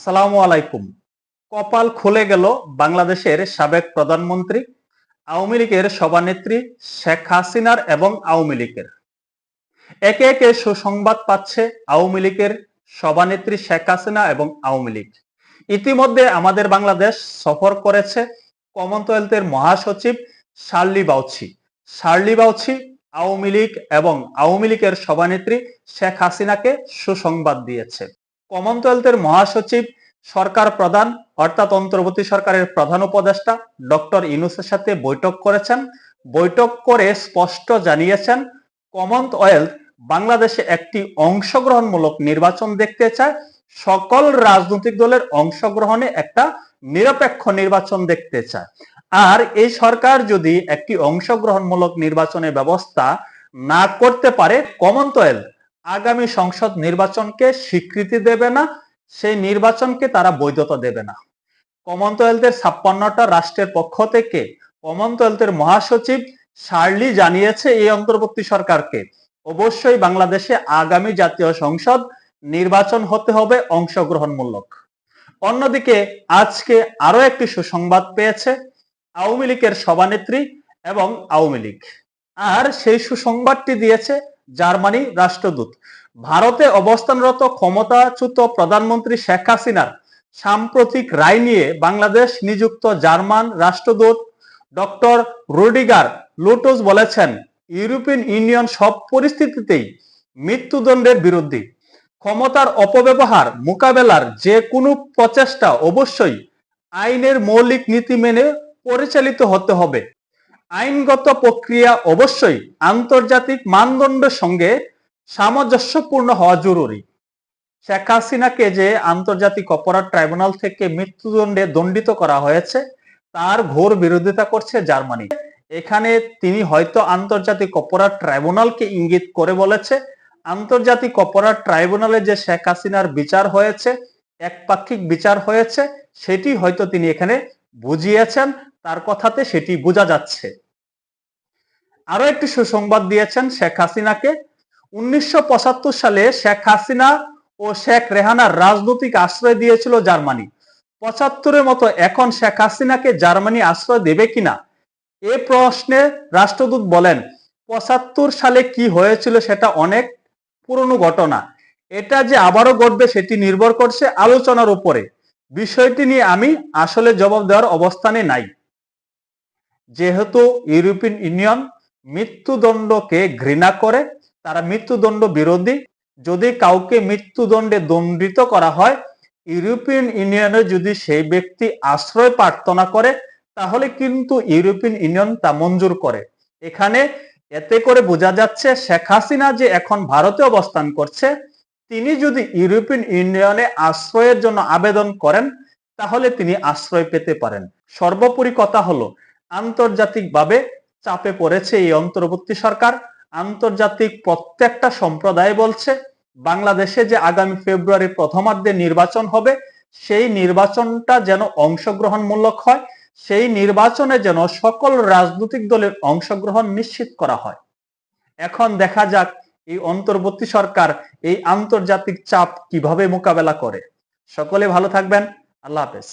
আসসালামু আলাইকুম। কপাল খুলে গেল বাংলাদেশের সাবেক প্রধানমন্ত্রী, আওয়ামী লীগের সভানেত্রী শেখ হাসিনার এবং আওয়ামী লীগের। একে একে সুসংবাদ পাচ্ছে আওয়ামী লীগের সভানেত্রী শেখ হাসিনা এবং আওয়ামী লীগ। ইতিমধ্যে আমাদের বাংলাদেশ সফর করেছে কমনওয়েলথের মহাসচিব Shirley Botchwey. Shirley Botchwey Awami League এবং আওয়ামী লীগের সভানেত্রী শেখ হাসিনাকে সুসংবাদ দিয়েছে। কমনওয়েলথের মহাসচিব, সরকার প্রধান, অর্থাৎ অন্তর্বর্তী সরকারের প্রধান উপদেষ্টা ডক্টর ইনুসের সাথে বৈঠক করেছেন। বৈঠক করে স্পষ্ট জানিয়েছেন, কমনওয়েলথ বাংলাদেশে একটি অংশগ্রহণমূলক নির্বাচন দেখতে চায়। সকল রাজনৈতিক দলের অংশগ্রহণে একটা নিরপেক্ষ নির্বাচন দেখতে চায়। আর এই সরকার যদি একটি অংশগ্রহণমূলক নির্বাচনের ব্যবস্থা না করতে পারে, কমনওয়েলথ আগামী সংসদ নির্বাচনকে স্বীকৃতি দেবে না, সেই নির্বাচনকে তারা বৈধতা দেবে না। কমনওয়েলথের ছাপ্পান্নটা রাষ্ট্রের পক্ষ থেকে কমনওয়েলথের মহাসচিব শার্লি জানিয়েছে এই অন্তর্বর্তী সরকারকে, অবশ্যই বাংলাদেশে আগামী জাতীয় সংসদ নির্বাচন হতে হবে অংশগ্রহণমূলক। অন্যদিকে আজকে আরও একটি সুসংবাদ পেয়েছে, আওয়ামী লীগের সভানেত্রী এবং আওয়ামী লীগ। আর সেই সুসংবাদটি দিয়েছে জার্মানি রাষ্ট্রদূত। ভারতে অবস্থানরত ক্ষমতাচ্যুত প্রধানমন্ত্রী শেখ হাসিনার সাম্প্রতিক রায় নিয়ে বাংলাদেশ নিযুক্ত জার্মান রাষ্ট্রদূত ডক্টর রুডিগার লুটোস বলেছেন, ইউরোপিয়ান ইউনিয়ন সব পরিস্থিতিতেই মৃত্যুদণ্ডের বিরুদ্ধে ক্ষমতার অপব্যবহার, মোকাবেলার যে কোনো প্রচেষ্টা অবশ্যই আইনের মৌলিক নীতি মেনে পরিচালিত হতে হবে। আইনগত প্রক্রিয়া অবশ্যই আন্তর্জাতিক মানদণ্ডের সঙ্গে সামঞ্জস্যপূর্ণ হওয়া জরুরি। শেখ হাসিনাকে যে আন্তর্জাতিক অপরাধ ট্রাইব্যুনাল থেকে মৃত্যুদণ্ডে দণ্ডিত করা হয়েছে, তার ঘোর বিরোধিতা করছে জার্মানি। এখানে তিনি হয়তো আন্তর্জাতিক অপরাধ ট্রাইব্যুনালকে ইঙ্গিত করে বলেছে, আন্তর্জাতিক অপরাধ ট্রাইব্যুনালে যে শেখ হাসিনার বিচার হয়েছে, একপাক্ষিক বিচার হয়েছে, সেটি হয়তো তিনি এখানে বুঝিয়েছেন। তার কথাতে সেটি বোঝা যাচ্ছে। আরও একটি সুসংবাদ দিয়েছেন শেখ হাসিনাকে। উনিশশো পঁচাত্তর সালে শেখ হাসিনা ও শেখ রেহানার রাজনৈতিক আশ্রয় দিয়েছিল জার্মানি। পঁচাত্তরের মতো এখন শেখ হাসিনাকে জার্মানি আশ্রয় দেবে কিনা? এ প্রশ্নে রাষ্ট্রদূত বলেন, পঁচাত্তর সালে কি হয়েছিল সেটা অনেক পুরনো ঘটনা। এটা যে আবারও ঘটবে সেটি নির্ভর করছে আলোচনার উপরে। বিষয়টি নিয়ে আমি আসলে জবাব দেওয়ার অবস্থানে নাই। যেহেতু ইউরোপিয়ান ইউনিয়ন মৃত্যুদণ্ডকে ঘৃণা করে, তারা মৃত্যুদণ্ড বিরোধী। যদি কাউকে মৃত্যুদণ্ডে দণ্ডিত করা হয়, ইউরোপিয়ান ইউনিয়নে যদি সেই ব্যক্তি আশ্রয় প্রার্থনা করে, তাহলে কিন্তু ইউরোপিয়ান ইউনিয়ন তা মঞ্জুর করে। এখানে এতে করে বোঝা যাচ্ছে, শেখ হাসিনা যে এখন ভারতে অবস্থান করছে, তিনি যদি ইউরোপিয়ান ইউনিয়নে আশ্রয়ের জন্য আবেদন করেন, তাহলে তিনি আশ্রয় পেতে পারেন। সর্বোপরি কথা হলো আন্তর্জাতিকভাবে চাপে পড়েছে এই অন্তর্বর্তী সরকার। আন্তর্জাতিক প্রত্যেকটা সম্প্রদায় বলছে, বাংলাদেশে যে আগামী ফেব্রুয়ারি প্রথমার্ধে নির্বাচন হবে, সেই নির্বাচনটা যেন অংশগ্রহণমূলক হয়, সেই নির্বাচনে যেন সকল রাজনৈতিক দলের অংশগ্রহণ নিশ্চিত করা হয়। এখন দেখা যাক এই অন্তর্বর্তী সরকার এই আন্তর্জাতিক চাপ কীভাবে মোকাবেলা করে। সকলে ভালো থাকবেন। আল্লাহ হাফেজ।